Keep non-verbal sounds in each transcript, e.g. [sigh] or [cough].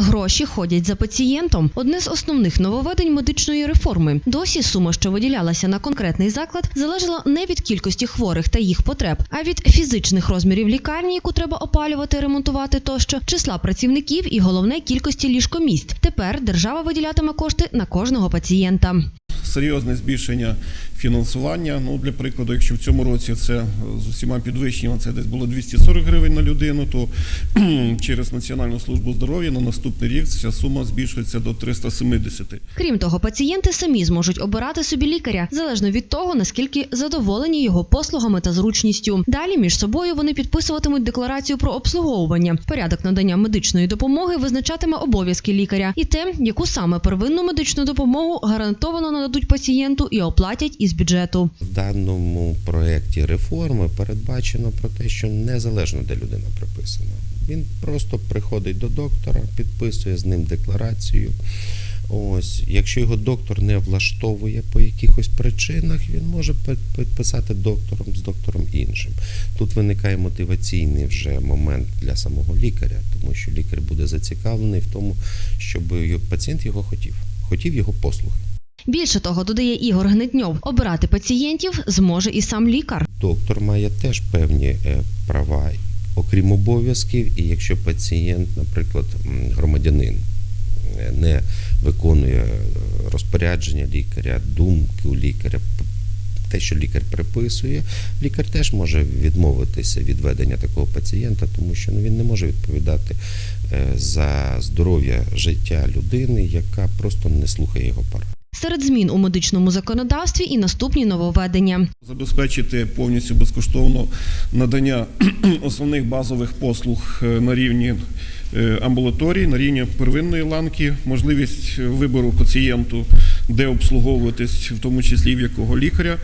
Гроші ходять за пацієнтом. Одне з основних нововведень медичної реформи. Досі сума, що виділялася на конкретний заклад, залежала не від кількості хворих та їх потреб, а від фізичних розмірів лікарні, яку треба опалювати, ремонтувати тощо, числа працівників і головне кількості ліжкомість. Тепер держава виділятиме кошти на кожного пацієнта. Серйозне збільшення фінансування. Ну, для прикладу, якщо в цьому році це е, з усіма підвищеннями, це десь було 240 гривень на людину, то [clears throat] через Національну службу здоров'я на наступний рік ця сума збільшується до 370. Крім того, пацієнти самі зможуть обирати собі лікаря залежно від того, наскільки задоволені його послугами та зручністю. Далі між собою вони підписуватимуть декларацію про обслуговування. Порядок надання медичної допомоги визначатиме обов'язки лікаря і те, яку саме первинну медичну допомогу гарантовано нададуть пацієнту і оплатять із бюджету. В даному проєкті реформи передбачено про те, що незалежно де людина приписана. Він просто приходить до доктора, підписує з ним декларацію. Ось, якщо його доктор не влаштовує по якихось причинах, він може підписати доктором з доктором іншим. Тут виникає мотиваційний вже момент для самого лікаря, тому що лікар буде зацікавлений в тому, щоб пацієнт його хотів, хотів його послуги. Більше того, додає Ігор Гнетньов, обирати пацієнтів зможе і сам лікар. доктор має теж певні е, права, окрім обов'язків, і якщо пацієнт, наприклад, громадянин, е, не виконує е, розпорядження лікаря, думки у лікаря, те, що лікар приписує, лікар теж може відмовитися від ведення такого пацієнта, тому що ну, він не може відповідати за здоров'я життя людини, яка просто не слухає його порад. Серед змін у медичному законодавстві і наступні нововведення. Забезпечити повністю безкоштовно надання [clears throat] основних базових послуг е, на рівні е, амбулаторії, на рівні первинної ланки, можливість вибору пацієнту, де обслуговуватись, в тому числі в якого лікаря,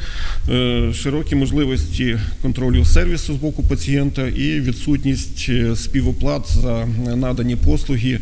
е, широкі можливості контролю сервісу з боку пацієнта і відсутність е, співоплат за надані послуги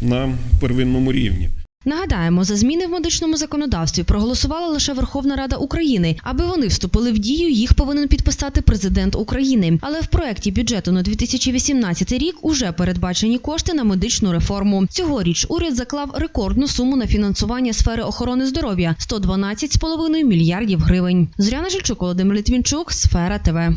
на первинному рівні. Нагадаємо, за зміни в медичному законодавстві проголосувала лише Верховна Рада України. Аби вони вступили в дію, їх повинен підписати президент України. Але в проєкті бюджету на 2018 рік уже передбачені кошти на медичну реформу. Цьогоріч уряд заклав рекордну суму на фінансування сфери охорони здоров'я 112,5 мільярдів гривень. Зоряна Жильчук, Володимир Літвінчук, Сфера ТВ.